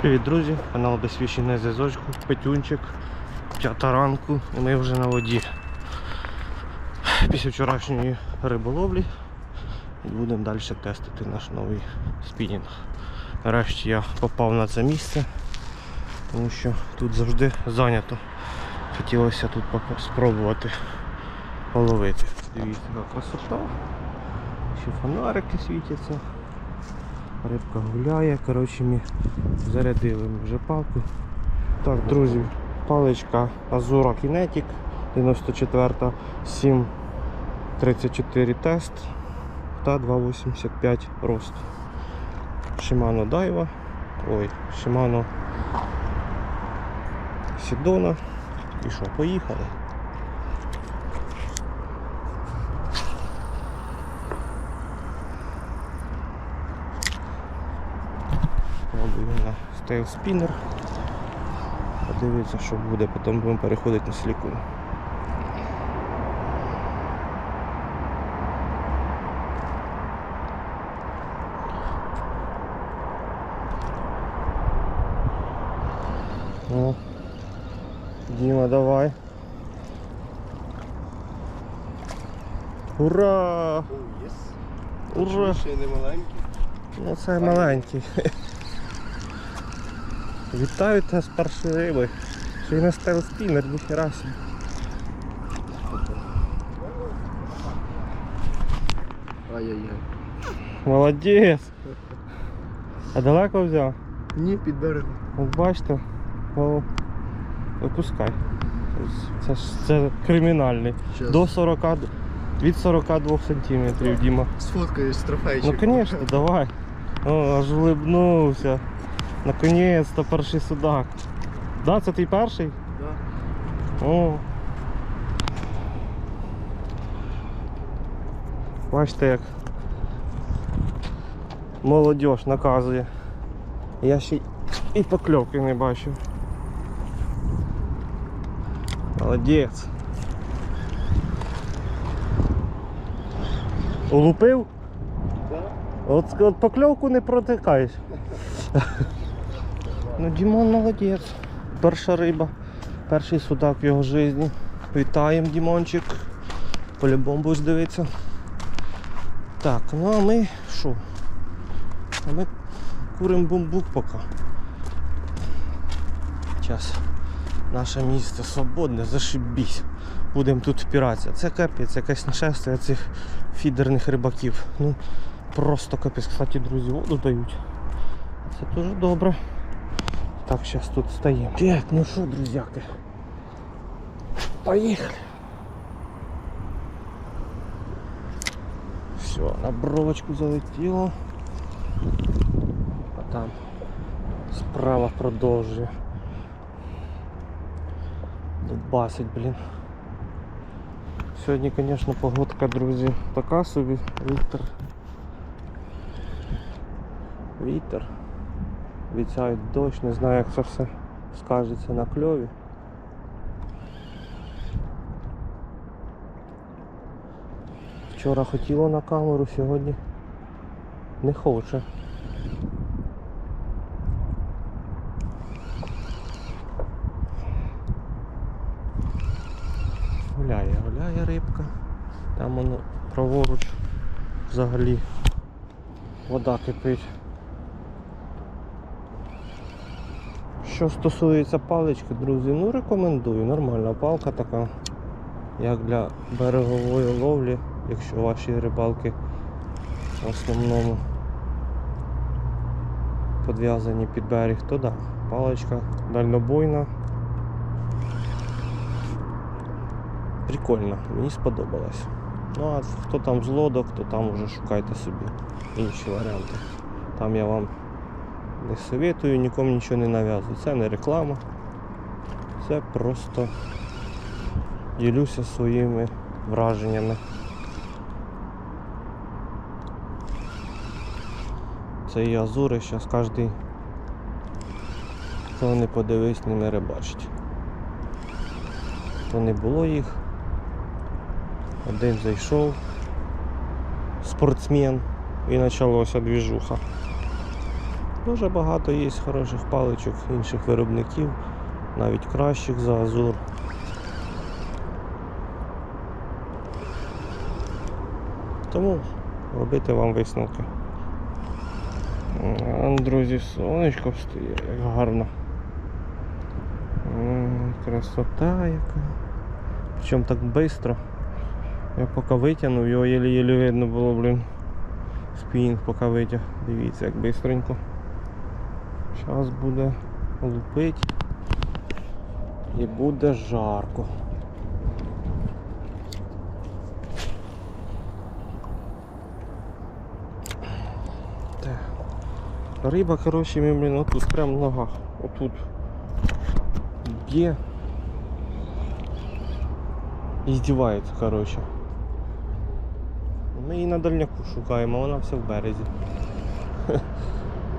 Привіт, друзі! Канал Безсвіщий зв'язочку, Петюнчик, п'ята ранку і ми вже на воді. Після вчорашньої риболовлі і будемо далі тестити наш новий спінінг. Нарешті я попав на це місце, тому що тут завжди зайнято. Хотілося тут спробувати половити. Дивіться, яка красота. Ще фонарики світяться. Рибка гуляє, коротше ми зарядили вже палку. Так, друзі, паличка Azura Kinetic 94 734 тест та 2,85 рост. Shimano Daiwa. Ой, Shimano Sidona. І що, поїхали? Пробую на стейл спіннер. Подивіться, що буде, потім будемо переходити на сліку. О, Діма, давай. Ура! Ура! Ще не маленький. Ну це маленький. Вітаю тебе з першої риби. Ще й на спінер, ніхера собі. Ай-яй-яй. Молодець! А далеко взяв? Ні, під берегом. От бачите, о, випускай. Це ж це кримінальний. Щас. До 40, від 42 сантиметрів, Діма. Сфоткаюсь з Ну конечно, давай. О, аж улыбнувся. Наконец-то перший судак. Да, це твій перший? Да. О. Бачите як молодіж наказує. Я ще і покльовки не бачив. Молодець. Улупив? Да? От, от покльовку не протикаєш. ну, Дімон молодець. Перша риба, перший судак в його житті. Вітаємо, Дімончик. По-любому будеш дивитися. Так, ну а ми що? А ми куримо бумбук поки. Зараз наше місце свободне, зашибісь. Будемо тут впиратися. Це капець, якесь нашестя цих фідерних рибаків. Ну, Просто капець, кстати, друзі, воду дають. Це дуже добре. Так, зараз тут стоїмо. Так, ну що, друзяки? Поїхали. Все, на бровочку залетіло. А там справа продовжує. Дубасить, блін. Сьогодні, звісно, погодка, друзі, така собі. Вітер вітер. Обіцяють дощ, не знаю як це все скажеться на кльові. Вчора хотіло на камеру, сьогодні не хоче. Гуляє, гуляє рибка. Там воно праворуч взагалі вода кипить. Що стосується палички, друзі, ну рекомендую. Нормальна палка така, як для берегової ловлі, якщо ваші рибалки в основному підв'язані під берег, то да, паличка дальнобойна. Прикольно, мені сподобалось. Ну а хто там з лодок, то там вже шукайте собі інші варіанти. Там я вам не советую, нікому нічого не нав'язую. Це не реклама. Це просто ділюся своїми враженнями. Це і азури, зараз кожен, хто не подивись, ними рибачить. То не було їх. Один зайшов, спортсмен, і почалося двіжуха. Дуже багато є хороших паличок інших виробників, навіть кращих за Азур. Тому робити вам висновки. Друзі, сонечко встає, як гарно. Красота яка. Причому так швидко. Я поки витягнув, його єлі-єлі видно було, блін. Спінінг поки витяг. Дивіться, як швидко. Зараз буде лупить і буде жарко. Так. Риба, коротше, мені, блін, отут, прям в ногах. Отут. Б'є. І здівається, коротше. Ми її на дальняку шукаємо, вона все в березі.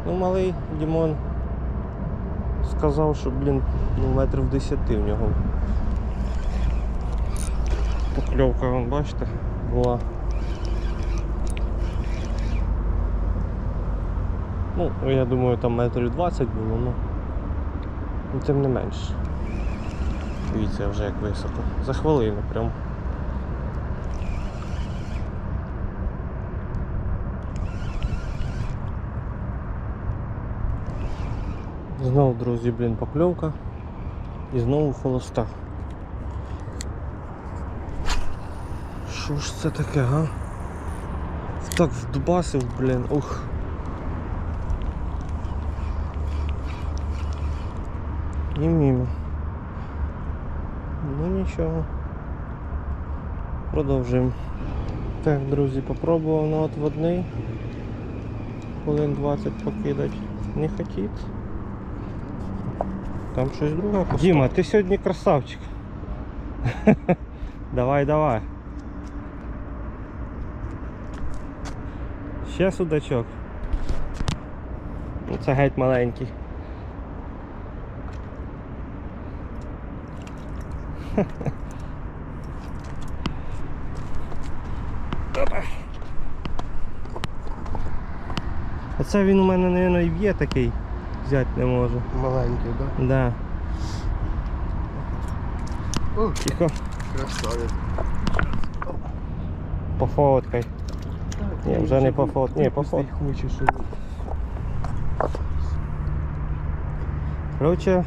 Ну, малий Дімон сказав, що, блін, ну, метрів 10 в нього. Покльовка, вон, бачите, була. Ну, я думаю, там метрів 20 було, ну. Ну, тим не менш. Дивіться вже як високо. За хвилину прям. Знову, друзі, блін, покльовка. І знову холоста. Що ж це таке, га? Так вдубасив, блін, ух. І мімо. Ну нічого. Продовжуємо. Так, друзі, попробував на отводний. Хвилин 20 покидати. Не хотіть. Там щось друге постав. Діма, ти сьогодні красавчик. давай, давай. Ще судачок. Це геть маленький. Оце він у мене, мабуть, і б'є такий. Взяти не можу. Маленький, да? Да. О, Тихо, красавець. пофоткай. Ні, вже не пофот. Ні, пофот. хочеш. Короче,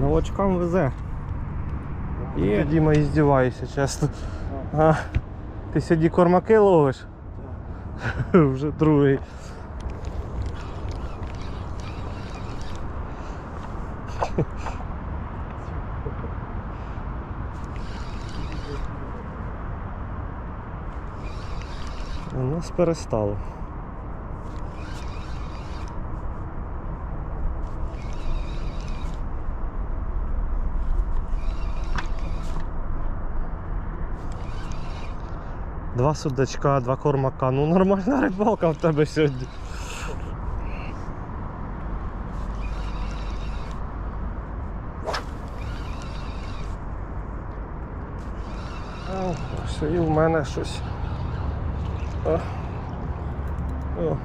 новачкам везе. І Діма і здівається, чесно. А, ти сьогодні кормаки ловиш? Вже другий. Перестало. Два судачка, два кормака. Ну нормальна рибалка в тебе сьогодні. Все, і в мене щось. О.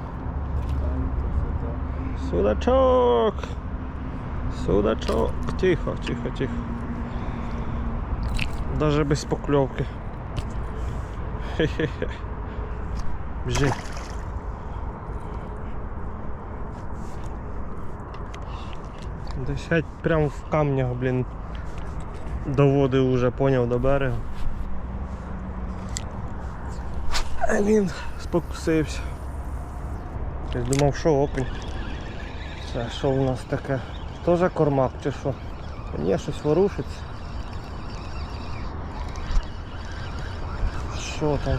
Судачок! Судачок! Тихо, тихо, тихо. Даже без покльовки. Хе-хе-хе. Біжи. Десь геть прямо в камнях, блін. До води вже поняв до берега. А він спокусився. Я думав, що окунь. Це що у нас таке? Тоже кормак чи що? Ні, щось ворушиться. Що там?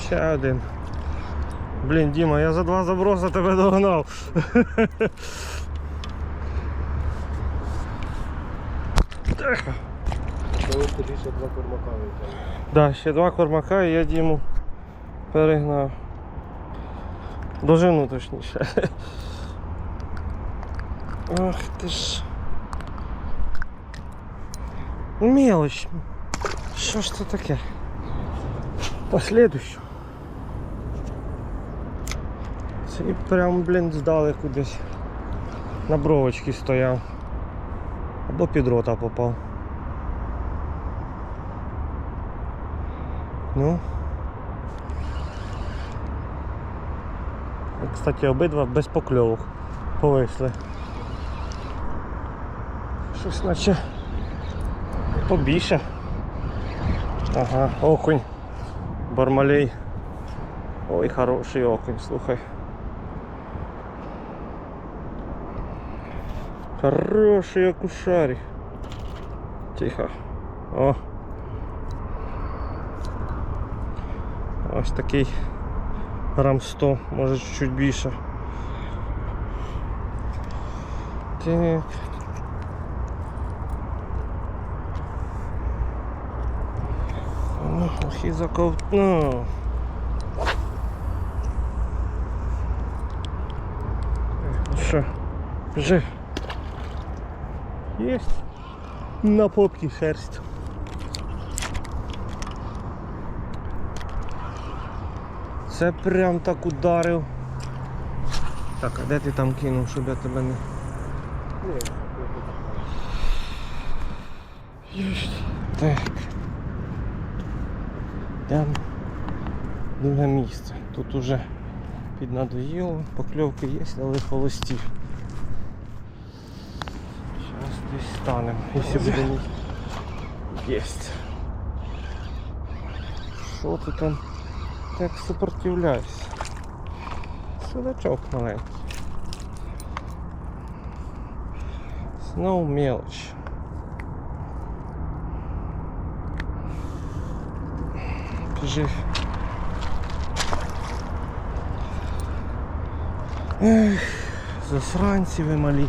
Ще один. Блін, Діма, я за два заброса тебе догнав. Коли два кормака ще два кормака і я Діму перегнав. Дожину точніше. Ах ти ж. Мелочь. Що ж це таке? Послідуючу. Це і прям, блін, здалеку десь. На бровочці стояв. Або під рота попав. Ну. Кстати, обидва без покльовок повисли. Щось наче побільше. Ага, окунь. Бармалей. Ой, хороший окунь, слухай. Хороший окушарик. Тихо. О. Ось такий грам 100, може чуть більше. Так. Ну, ох і заковтнув. Ну що, вже Есть на попке шерсть. Це прям так ударив. Так, а де ти там кинув, щоб я тебе не... Так. Там друге місце. Тут уже піднадоїло, покльовки є, але холості. Зараз десь станемо, якщо буде місце. Єсть. Що ти там так сопротивляєшся? Судачок маленький. Знову мелочь. Кажи. Ех, засранці ви малі.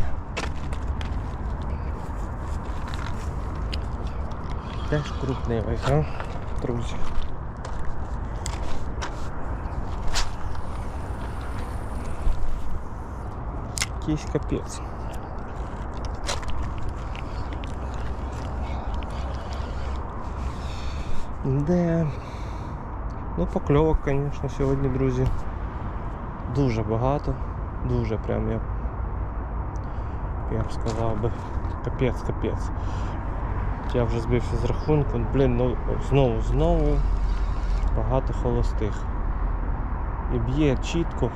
Теж крупневий, а? Друзі. Якийсь капець. Де? Ну, покльовок, звісно, сьогодні, друзі. Дуже багато. Дуже прям я, я б сказав би. Капець, капець. Я вже збився з рахунку. Блін, ну знову, знову багато холостих. І б'є чітко.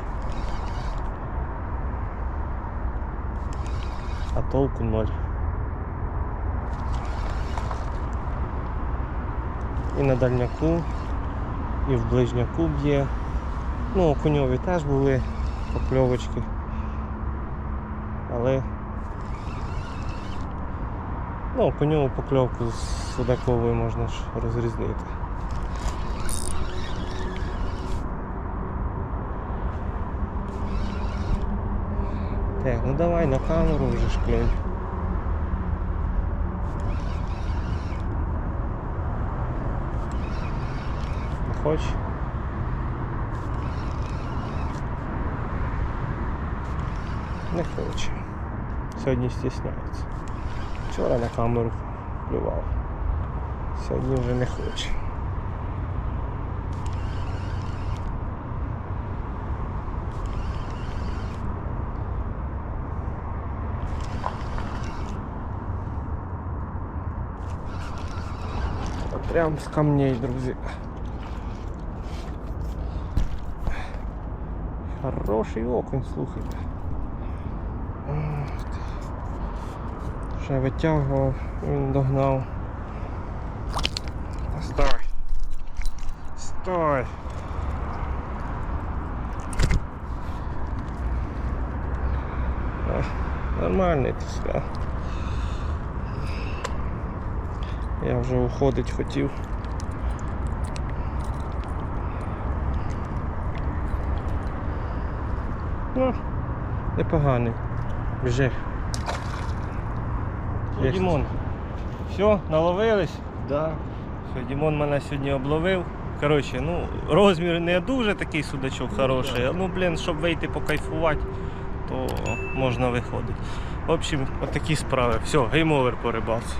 А толку ноль. І на дальняку, і в ближняку б'є. Ну, окуньові теж були покльовочки. Але ну, окуньову покльовку з судаковою можна ж розрізнити. Так, ну давай на камеру вже ж клюнь. Не хочеш? Не хоче. Сьогодні стісняється. Вчора на камеру плював. Сьогодні вже не хоче. Прям з камней, друзі. Хороший окунь, слухайте. Ти. Ще витягував, він догнав. Стой! Стой! Ах, Нормальний тиска. Я вже уходить хотів. Ну, непоганий. Біжи. Є. Дімон. Все, наловились? Да. Все, Дімон мене сьогодні обловив. Коротше, ну, розмір не дуже такий судачок хороший, а ну, блін, щоб вийти покайфувати, то можна виходити. В общем, отакі справи. Все, гейм-овер по рибалці.